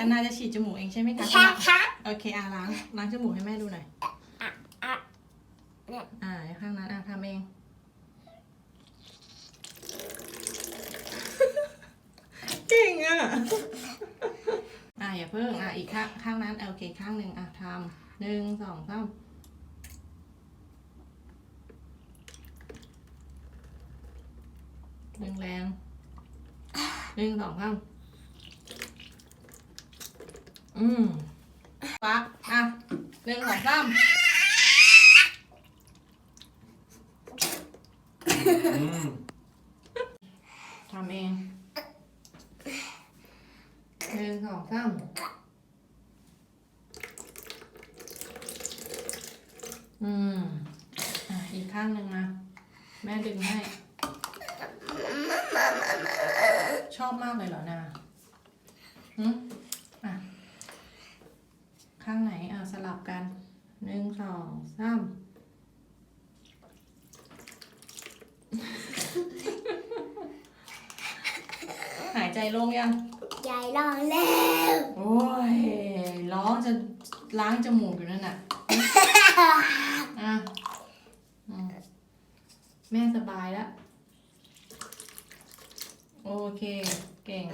อันนาจะฉีดจมูกเองใช่ไหมคะค่ะค่ะโอเคอะล้างล้างจมูกให้แม่ดูหน่อยอะอะเนี่ยอ่าข้างนั้นอะทำเอง เก่งอะ อะอย่าเพิ่งอะอีกข้างข้างนั้นอะโอเคข้างหนึ่งอะทำหนึ่งสองสามแรงแรงหนึ่งสองสาม อืมปักอะหนึ่งสองสามอืมทำเองหนึ่งสองสามอืมอะอีกข้างหนึ่งมาแม่ดึงให้ ชอบมากเลยเหรอนาหืมอะ ข้างไหนอะสลับกันหนึ่งสองสามหายใจโล่งยัง ยายรอแล้วโอ้ย ร้องจะล้างจมูกอยู่นั่นน่ะอะอืมแม่สบายแล้ว โอเค เก่ง